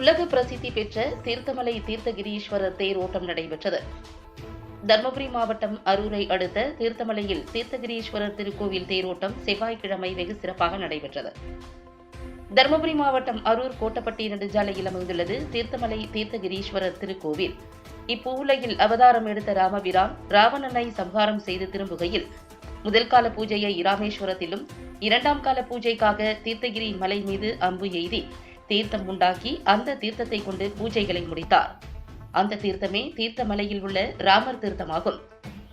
உலக பிரசித்தி பெற்ற தீர்த்தமலை தீர்த்தகிரீஸ்வரர் தேரோட்டம் நடைபெற்றது. தருமபுரி மாவட்டம் அரூரை அடுத்த தீர்த்தமலையில் தீர்த்தகிரீஸ்வரர் திருக்கோவில் தேரோட்டம் செவ்வாய்க்கிழமை வெகு சிறப்பாக நடைபெற்றது. தருமபுரி மாவட்டம் அரூர் கோட்டப்பட்டி நெடுஞ்சாலையில் அமைந்துள்ளது தீர்த்தமலை தீர்த்தகிரீஸ்வரர் திருக்கோவில். இப்பூவுலையில் அவதாரம் எடுத்த ராமபிரான் ராவணனை சம்ஹாரம் செய்து திரும்புகையில் முதல் கால பூஜையை இராமேஸ்வரத்திலும் இரண்டாம் கால பூஜைக்காக தீர்த்தகிரி மலை மீது அம்பு எய்தி தீர்த்தம் உண்டாக்கி அந்த தீர்த்தத்தை கொண்டு பூஜைகளை முடித்தார். அந்த தீர்த்தமே தீர்த்தமலையில் உள்ள ராமர் தீர்த்தமாகும்.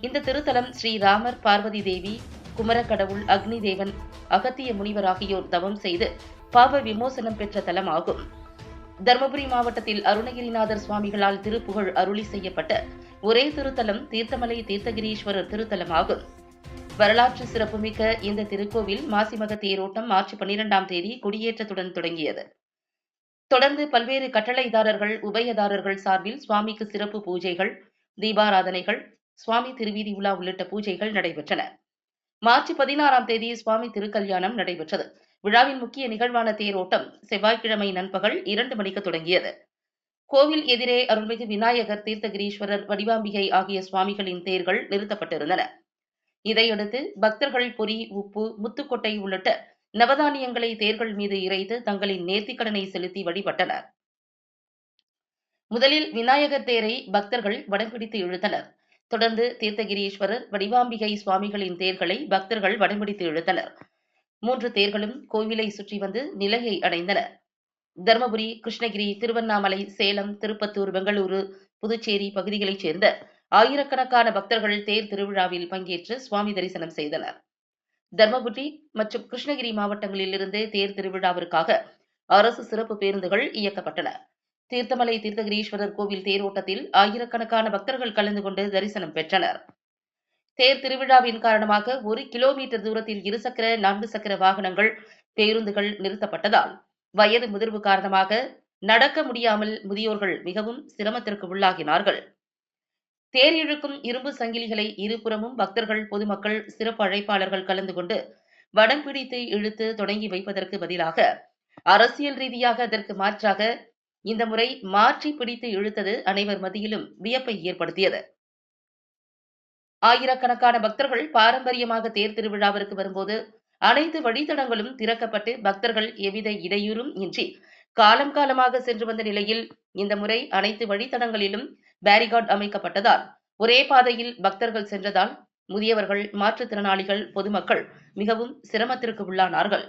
இந்த திருத்தலம் ஸ்ரீ ராமர் பார்வதி தேவி குமரக்கடவுள் அக்னி தேவன் அகத்திய முனிவர் ஆகியோர் தவம் செய்து பாவ விமோசனம் பெற்ற தலம் ஆகும் தருமபுரி மாவட்டத்தில் அருணகிரிநாதர் சுவாமிகளால் திருப்புகழ் அருளி செய்யப்பட்ட ஒரே திருத்தலம் தீர்த்தமலை தீர்த்தகிரீஸ்வரர் திருத்தலமாகும். வரலாற்று சிறப்புமிக்க இந்த திருக்கோவில் மாசிமக தேரோட்டம் மார்ச் பன்னிரெண்டாம் தேதி கொடியேற்றத்துடன் தொடங்கியது. தொடர்ந்து பல்வேறு கட்டளைதாரர்கள் உபயதாரர்கள் சார்பில் சுவாமிக்கு சிறப்பு பூஜைகள் தீபாராதனைகள் சுவாமி திருவீதி உலா உள்ளிட்ட பூஜைகள் நடைபெற்றன. மார்ச் பதினாறாம் தேதி சுவாமி திருக்கல்யாணம் நடைபெற்றது. விழாவின் முக்கிய நிகழ்வான தேரோட்டம் செவ்வாய்க்கிழமை நண்பகல் இரண்டு மணிக்கு தொடங்கியது. கோவில் எதிரே அருள்மிகு விநாயகர் தீர்த்தகிரீஸ்வரர் வடிவாம்பிகை ஆகிய சுவாமிகளின் தேர்கள் நிறுத்தப்பட்டிருந்தன. இதையடுத்து பக்தர்கள் பொரி உப்பு முத்துக்கொட்டை உள்ளிட்ட நவதானியங்களை தேர்கள் மீது இறைத்து தங்களின் நேர்த்திக்கடனை செலுத்தி வழிபட்டனர். முதலில் விநாயகர் தேரை பக்தர்கள் வடம்பிடித்து இழுத்தனர். தொடர்ந்து தீர்த்தகிரீஸ்வரர் வடிவாம்பிகை சுவாமிகளின் தேர்களை பக்தர்கள் வடம்பிடித்து இழுத்தனர். மூன்று தேர்களும் கோவிலை சுற்றி வந்து நிலையை அடைந்தன தருமபுரி கிருஷ்ணகிரி திருவண்ணாமலை சேலம் திருப்பத்தூர் பெங்களூரு புதுச்சேரி பகுதிகளைச் சேர்ந்த ஆயிரக்கணக்கான பக்தர்கள் தேர் திருவிழாவில் பங்கேற்று சுவாமி தரிசனம் செய்தனர். தர்மபுரி மற்றும் கிருஷ்ணகிரி மாவட்டங்களிலிருந்து தேர் திருவிழாவிற்காக அரசு சிறப்பு பேருந்துகள் இயக்கப்பட்டன. தீர்த்தமலை தீர்த்தகிரீஸ்வரர் கோவில் தேரோட்டத்தில் ஆயிரக்கணக்கான பக்தர்கள் கலந்து கொண்டு தரிசனம் பெற்றனர். தேர் திருவிழாவின் காரணமாக ஒரு கிலோமீட்டர் தூரத்தில் இருசக்கர நான்கு சக்கர வாகனங்கள் பேருந்துகள் நிறுத்தப்பட்டதால் வயது முதிர்வு காரணமாக நடக்க முடியாமல் முதியோர்கள் மிகவும் சிரமத்திற்கு உள்ளாகினார்கள். தேர் இழுக்கும் இரும்பு சங்கிலிகளை இருபுறமும் பக்தர்கள் பொதுமக்கள் சிறப்பு அழைப்பாளர்கள் கலந்து கொண்டு வடம் பிடித்து இழுத்து தொடங்கி வைப்பதற்கு பதிலாக அரசியல் ரீதியாக அதற்கு மாற்றாக இந்த முறை மாற்றி பிடித்து இழுத்தது அனைவர் மத்தியிலும் வியப்பை ஏற்படுத்தியது. ஆயிரக்கணக்கான பக்தர்கள் பாரம்பரியமாக தேர் திருவிழாவிற்கு வரும்போது அனைத்து வழித்தடங்களும் திறக்கப்பட்டு பக்தர்கள் எவ்வித இடையூறும் இன்றி காலம் காலமாக சென்று வந்த நிலையில் இந்த முறை அனைத்து வழித்தடங்களிலும் பேரிகார்டு அமைக்கப்பட்டதால் ஒரே பாதையில் பக்தர்கள் சென்றதால் முதியவர்கள் மாற்றுத்திறனாளிகள் பொதுமக்கள் மிகவும் சிரமத்திற்கு உள்ளானார்கள்.